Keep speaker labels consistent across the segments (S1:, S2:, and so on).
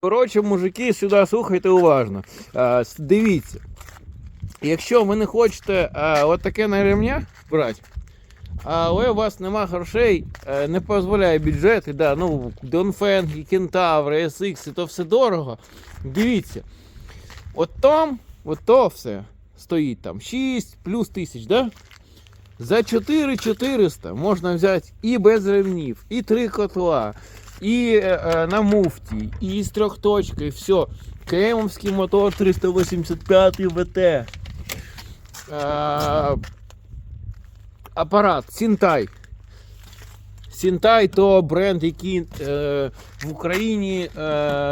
S1: Коротше, мужики, сюди слухайте уважно. А, дивіться. Якщо ви не хочете а, от таке на ремня брати, але у вас нема грошей, е, не дозволяє бюджет, і да, ну, Донфенг, і Кентавр, і SX, то все дорого. Дивіться. От там, от то все стоїть там 6 плюс тисяч, да? За 4400 можна взяти і без ремнів, і три котла, і е, е, на муфті, і з трьохточкою, все. Кремовський мотор 385 ВТ. Е, апарат Сінтай. Сінтай то бренд, який е, в Україні е,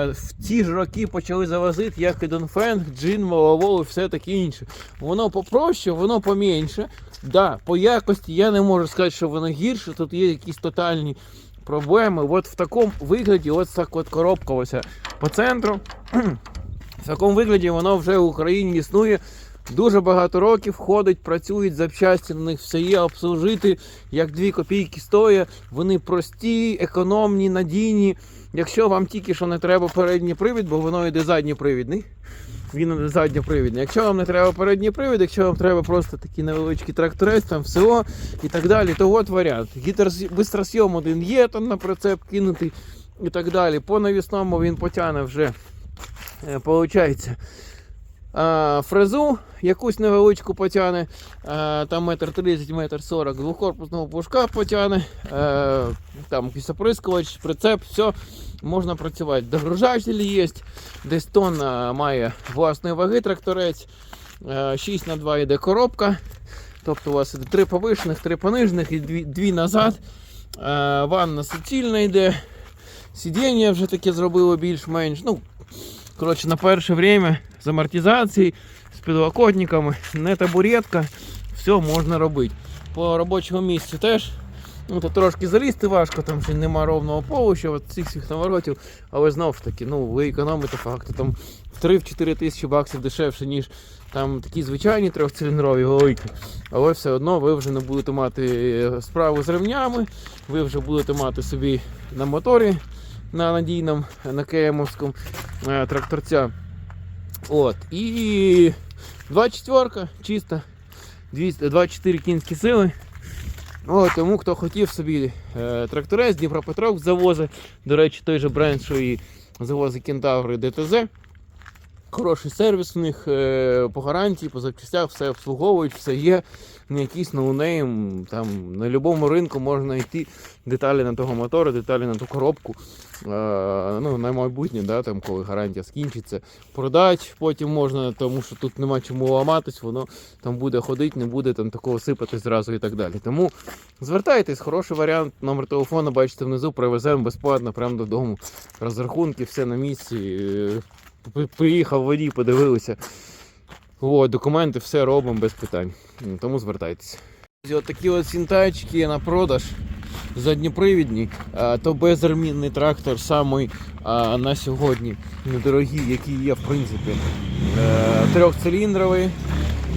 S1: в ті ж роки почали завозити, як і Донфенг, Джин, Воловол і все таке інше. Воно попроще, воно поменше. Да, по якості я не можу сказати, що воно гірше, тут є якісь тотальні проблеми. От в такому вигляді, ось так от коробка ось по центру. В такому вигляді воно вже в Україні існує. Дуже багато років ходить, працюють, запчасті на них все є, обслужити, як 2 копійки стоять. Вони прості, економні, надійні. Якщо вам тільки що не треба передній привід, бо воно йде задньопривідний. Він задньопривідний. Якщо вам не треба передній привід, якщо вам треба просто такий невеличкий тракторець, там все і так далі, то от варіант. Гітер бистросйом один є, там на прицеп кинутий і так далі. По навісному він потягне вже, е, получається, фрезу якусь невеличку потягне, там метр 30, метр 40, двохкорпусного пушка потягне, там якийсь оприскувач, прицеп, все, можна працювати. Догружатель є, десь тонна має власної ваги тракторець, е, 6 на 2 йде коробка, тобто у вас іде 3 повишених, 3 понижених і 2, 2 назад. Ванна суцільна йде, сидіння вже таке зробило більш-менш. Ну, Коротше, на перше время з амортизацією, з підлокотниками, не табуретка, все можна робити. По робочому місцю теж. Ну, то трошки залізти важко, там ще нема ровного полу, от цих всіх наворотів, але знову ж таки, ну, ви економите факти там в 3-4 тисячі баксів дешевше, ніж там такі звичайні трьохциліндрові великі. Але все одно ви вже не будете мати е, справу з ремнями, ви вже будете мати собі на моторі на надійному, на КМовському е, тракторця. От. І 24 чисто, 200 24 кінські сили. От, тому хто хотів собі е, тракторець, Дніпропетровськ завози. До речі, той же бренд, що і завози Кентаври ДТЗ. Хороший сервіс у них е, по гарантії, по запчастях, все обслуговують, все є. Не якийсь ноунейм. Там на будь-якому ринку можна знайти деталі на того мотора, деталі на ту коробку. Ну, на майбутнє, да, там, коли гарантія скінчиться. Продати потім можна, тому що тут нема чому ламатись, воно там буде ходити, не буде там такого сипати зразу і так далі. Тому звертайтесь, хороший варіант. Номер телефону бачите внизу, привеземо безплатно, прямо додому. Розрахунки, все на місці. При- Приїхав водій, подивилися. От, документи, все робимо без питань. Ну, Тому звертайтеся. От такі от сінтайчики на продаж. Задньопривідні, то безремінний трактор самий на сьогодні недорогий, який є в принципі. Е, Трьохциліндровий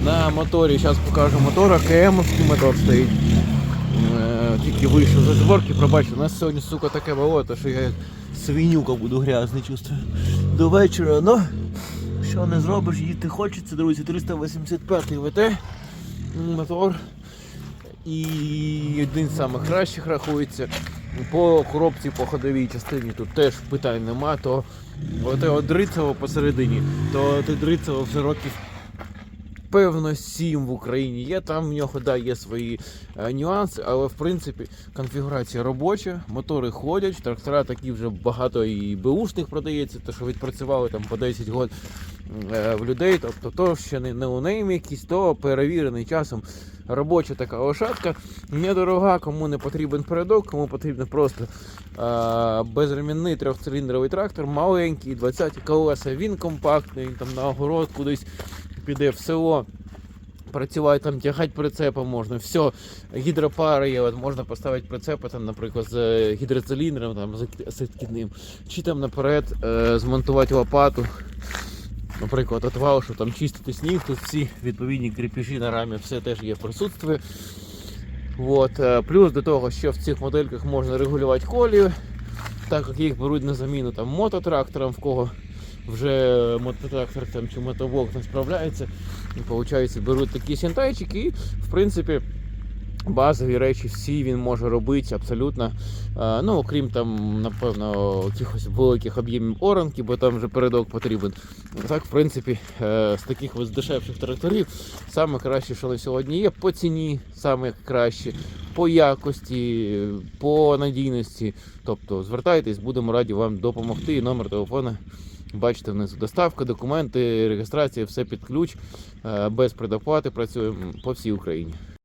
S1: на моторі. Зараз покажу мотор, АКМовський мотор стоїть. Тільки вийшов за зборки, пробачте, у нас сьогодні, сука, таке болото, що я свинюка буду грязний чувствую. До вечора, ну що не зробиш, їсти хочеться, друзі, 385 ВТ мотор. І один з самих кращих рахується. По коробці, по ходовій частині тут теж питань нема, то оте от Дрицево посередині, то те Дрицево вже років певно 7 в Україні є. Там в нього да, є свої е, нюанси, але в принципі конфігурація робоча, мотори ходять, трактора такі вже багато і беушних продається, то що відпрацювали там по 10 років е, в людей. Тобто то ще не неонейм якийсь, то перевірений часом робоча така лошадка, недорога, кому не потрібен передок, кому потрібен просто е, безремінний трьохциліндровий трактор, маленький, 20 колеса, він компактний, там на огород кудись піде в село. Працювати там, тягати прицепом можна, все, гідропара є, от можна поставити прицепи, там, наприклад, з е, гідроциліндром, там, з відкидним, чи там наперед е, змонтувати лопату. Наприклад, отвал, щоб там чистити сніг, тут всі відповідні кріпежі на рамі, все теж є в присутстві. От, е, плюс до того, що в цих модельках можна регулювати колію, так як їх беруть на заміну там мототракторам, в кого вже мототрактор там чи мотовок не справляється. Виходить, беруть такі сінтайчики і, в принципі, базові речі всі він може робити абсолютно. Е, Ну, окрім там, напевно, якихось великих об'ємів оранки, бо там вже передок потрібен. Так, в принципі, е, з таких ось дешевших тракторів саме краще, що на сьогодні є, по ціні саме краще, по якості, по надійності. Тобто звертайтесь, будемо раді вам допомогти. Номер телефона бачите внизу. Доставка, документи, реєстрація, все під ключ, е, без предоплати працюємо по всій Україні.